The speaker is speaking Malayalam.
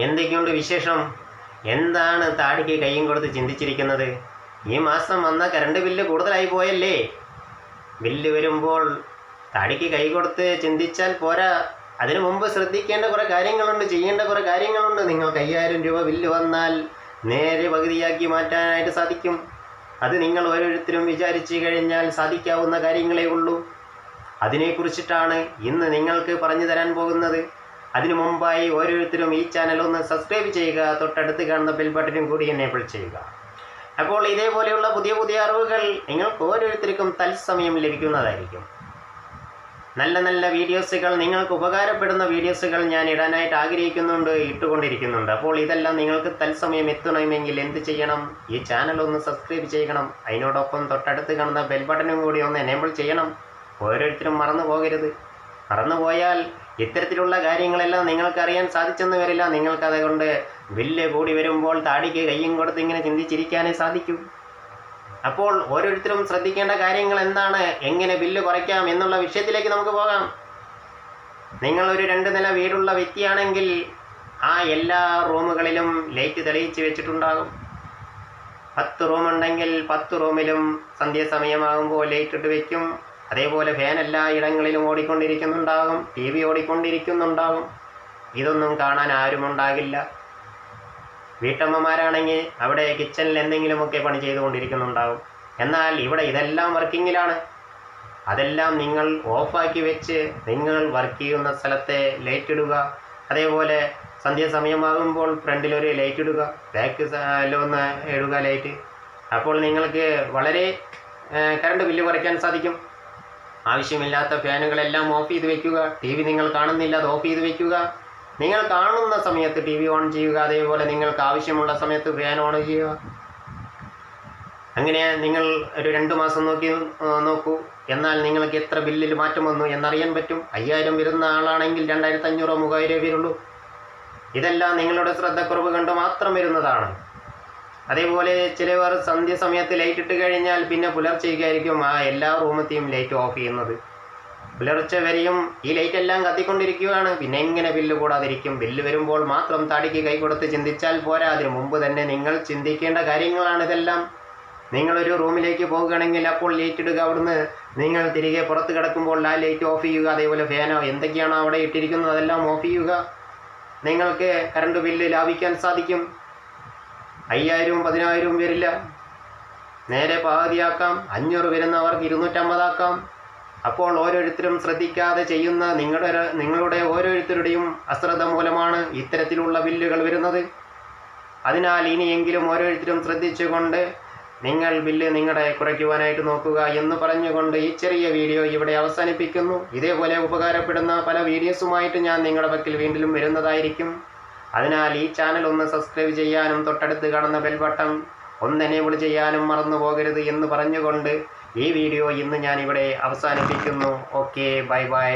എന്തൊക്കെയുണ്ട് വിശേഷം? എന്താണ് താടിക്ക് കൈയും കൊടുത്ത് ചിന്തിച്ചിരിക്കുന്നത്? ഈ മാസം വന്ന കറണ്ട് ബില്ല് കൂടുതലായി പോയല്ലേ? ബില്ല് വരുമ്പോൾ താടിക്ക് കൈ കൊടുത്ത് ചിന്തിച്ചാൽ പോരാ. അതിനു മുമ്പ് ശ്രദ്ധിക്കേണ്ട കുറേ കാര്യങ്ങളുണ്ട് ചെയ്യേണ്ട കുറേ കാര്യങ്ങളുണ്ട്. നിങ്ങൾക്ക് അയ്യായിരം രൂപ ബില്ല് വന്നാൽ നേരെ പകുതിയാക്കി മാറ്റാനായിട്ട് സാധിക്കും. അത് നിങ്ങൾ ഓരോരുത്തരും വിചാരിച്ചു കഴിഞ്ഞാൽ സാധിക്കാവുന്ന കാര്യങ്ങളേ ഉള്ളൂ. അതിനെക്കുറിച്ചിട്ടാണ് ഇന്ന് നിങ്ങൾക്ക് പറഞ്ഞു തരാൻ പോകുന്നത്. അതിനു മുമ്പായി ഓരോരുത്തരും ഈ ചാനൽ ഒന്ന് സബ്സ്ക്രൈബ് ചെയ്യുക തൊട്ടടുത്ത് കാണുന്ന ബെൽ ബട്ടനും കൂടി എനേബിൾ ചെയ്യുക. അപ്പോൾ ഇതേപോലെയുള്ള പുതിയ പുതിയ അറിവുകൾ നിങ്ങൾക്ക് ഓരോരുത്തർക്കും തത്സമയം ലഭിക്കുന്നതായിരിക്കും. നല്ല നല്ല വീഡിയോസുകൾ നിങ്ങൾക്ക് ഉപകാരപ്പെടുന്ന വീഡിയോസുകൾ ഞാൻ ഇടാനായിട്ട് ആഗ്രഹിക്കുന്നുണ്ട് ഇട്ടുകൊണ്ടിരിക്കുന്നുണ്ട്. അപ്പോൾ ഇതെല്ലാം നിങ്ങൾക്ക് തത്സമയം എത്തണമെങ്കിൽ എന്ത് ചെയ്യണം? ഈ ചാനൽ ഒന്ന് സബ്സ്ക്രൈബ് ചെയ്യണം. അതിനോടൊപ്പം തൊട്ടടുത്ത് കാണുന്ന ബെൽ ബട്ടനും കൂടി ഒന്ന് എനേബിൾ ചെയ്യണം. ഓരോരുത്തരും മറന്നു പോകരുത് മറന്നുപോയാൽ ഇത്തരത്തിലുള്ള കാര്യങ്ങളെല്ലാം നിങ്ങൾക്കറിയാൻ സാധിച്ചെന്ന് വരില്ല. നിങ്ങൾക്ക് അതുകൊണ്ട് ബില്ല് കൂടി വരുമ്പോൾ താടിക്ക് കയ്യും കൊടുത്ത് ഇങ്ങനെ ചിന്തിച്ചിരിക്കാനേ സാധിക്കൂ. അപ്പോൾ ഓരോരുത്തരും ശ്രദ്ധിക്കേണ്ട കാര്യങ്ങൾ എന്താണ്? എങ്ങനെ ബില്ല് കുറയ്ക്കാം എന്നുള്ള വിഷയത്തിലേക്ക് നമുക്ക് പോകാം. നിങ്ങൾ ഒരു രണ്ട് നില വീടുള്ള വ്യക്തിയാണെങ്കിൽ ആ എല്ലാ റൂമുകളിലും ലൈറ്റ് തെളിയിച്ച് വെച്ചിട്ടുണ്ടാകും. പത്ത് റൂമുണ്ടെങ്കിൽ പത്ത് റൂമിലും സന്ധ്യാസമയമാകുമ്പോൾ ലൈറ്റ് ഇട്ട് വെക്കും. അതേപോലെ ഫാൻ എല്ലാ ഇടങ്ങളിലും ഓടിക്കൊണ്ടിരിക്കുന്നുണ്ടാകും ടി വി ഓടിക്കൊണ്ടിരിക്കുന്നുണ്ടാകും. ഇതൊന്നും കാണാൻ ആരും ഉണ്ടാകില്ല. വീട്ടമ്മമാരാണെങ്കിൽ അവിടെ കിച്ചണിൽ എന്തെങ്കിലുമൊക്കെ പണി ചെയ്തുകൊണ്ടിരിക്കുന്നുണ്ടാകും. എന്നാൽ ഇവിടെ ഇതെല്ലാം വർക്കിങ്ങിലാണ്. അതെല്ലാം നിങ്ങൾ ഓഫാക്കി വെച്ച് നിങ്ങൾ വർക്ക് ചെയ്യുന്ന സ്ഥലത്തെ ലൈറ്റ് ഇടുക. അതേപോലെ സന്ധ്യാസമയമാകുമ്പോൾ ഫ്രണ്ടിലൊരു ലൈറ്റ് ഇടുക. ബാക്ക് ഒന്ന് ഇടുക ലൈറ്റ് അപ്പോൾ നിങ്ങൾക്ക് വളരെ കറണ്ട് ബില്ല് കുറയ്ക്കാൻ സാധിക്കും. ആവശ്യമില്ലാത്ത ഫാനുകളെല്ലാം ഓഫ് ചെയ്ത് വെക്കുക. ടി വി നിങ്ങൾ കാണുന്നില്ല അത് ഓഫ് ചെയ്ത് വെക്കുക. നിങ്ങൾ കാണുന്ന സമയത്ത് ടി വി ഓൺ ചെയ്യുക അതേപോലെ നിങ്ങൾക്ക് ആവശ്യമുള്ള സമയത്ത് ഫാൻ ഓൺ ചെയ്യുക. അങ്ങനെ നിങ്ങൾ ഒരു രണ്ട് മാസം നോക്കി നോക്കൂ. എന്നാൽ നിങ്ങൾക്ക് എത്ര ബില്ലിൽ മാറ്റം വന്നു എന്നറിയാൻ പറ്റും. അയ്യായിരം വരുന്ന ആളാണെങ്കിൽ രണ്ടായിരത്തി അഞ്ഞൂറോ മൂവായിരം വരുള്ളൂ. ഇതെല്ലാം നിങ്ങളുടെ ശ്രദ്ധക്കുറവ് കണ്ട് മാത്രം വരുന്നതാണ്. അതേപോലെ ചിലവർ സന്ധ്യ സമയത്ത് ലൈറ്റ് ഇട്ട് കഴിഞ്ഞാൽ പിന്നെ പുലർച്ചയ്ക്കായിരിക്കും ആ എല്ലാ റൂമത്തെയും ലൈറ്റ് ഓഫ് ചെയ്യുന്നത്. പുലർച്ചെ വരെയും ഈ ലൈറ്റ് എല്ലാം കത്തിക്കൊണ്ടിരിക്കുകയാണ്. പിന്നെ എങ്ങനെ ബില്ല് കൂടാതിരിക്കും. ബില്ല് വരുമ്പോൾ മാത്രം താടിക്ക് കൈ കൊടുത്ത് ചിന്തിച്ചാൽ പോരാ. അതിനു മുമ്പ് തന്നെ നിങ്ങൾ ചിന്തിക്കേണ്ട കാര്യങ്ങളാണ് ഇതെല്ലാം. നിങ്ങളൊരു റൂമിലേക്ക് പോകുകയാണെങ്കിൽ അപ്പോൾ ലൈറ്റ് ഇടുക അവിടുന്ന്. നിങ്ങൾ തിരികെ പുറത്ത് കിടക്കുമ്പോൾ ആ ലൈറ്റ് ഓഫ് ചെയ്യുക. അതേപോലെ ഫാനോ എന്തൊക്കെയാണോ അവിടെ ഇട്ടിരിക്കുന്നത് അതെല്ലാം ഓഫ് ചെയ്യുക. നിങ്ങൾക്ക് കറണ്ട് ബില്ല് ലാഭിക്കാൻ സാധിക്കും. അയ്യായിരവും പതിനായിരവും വരില്ല നേരെ പകുതിയാക്കാം അഞ്ഞൂറ് വരുന്നവർക്ക് ഇരുന്നൂറ്റമ്പതാക്കാം. അപ്പോൾ ഓരോരുത്തരും ശ്രദ്ധിക്കാതെ ചെയ്യുന്ന നിങ്ങളുടെ നിങ്ങളുടെ ഓരോരുത്തരുടെയും അശ്രദ്ധ മൂലമാണ് ഇത്തരത്തിലുള്ള ബില്ലുകൾ വരുന്നത്. അതിനാൽ ഇനിയെങ്കിലും ഓരോരുത്തരും ശ്രദ്ധിച്ചുകൊണ്ട് നിങ്ങൾ ബില്ല് നിങ്ങളുടെ കുറയ്ക്കുവാനായിട്ട് നോക്കുക എന്ന് പറഞ്ഞുകൊണ്ട് ഈ ചെറിയ വീഡിയോ ഇവിടെ അവസാനിപ്പിക്കുന്നു. ഇതേപോലെ ഉപകാരപ്പെടുന്ന പല വീഡിയോസുമായിട്ട് ഞാൻ നിങ്ങളുടെ പക്കൽ വീണ്ടും വരുന്നതായിരിക്കും. അതിനാൽ ഈ ചാനൽ ഒന്ന് സബ്സ്ക്രൈബ് ചെയ്യാനും തൊട്ടടുത്ത് കാണുന്ന ബെൽ ബട്ടൺ ഒന്ന് എനേബിൾ ചെയ്യാനും മറന്നു പോകരുത് എന്ന് പറഞ്ഞുകൊണ്ട് ഈ വീഡിയോ ഇന്ന് ഞാൻ ഇവിടെ അവസാനിപ്പിക്കുന്നു. Okay bye bye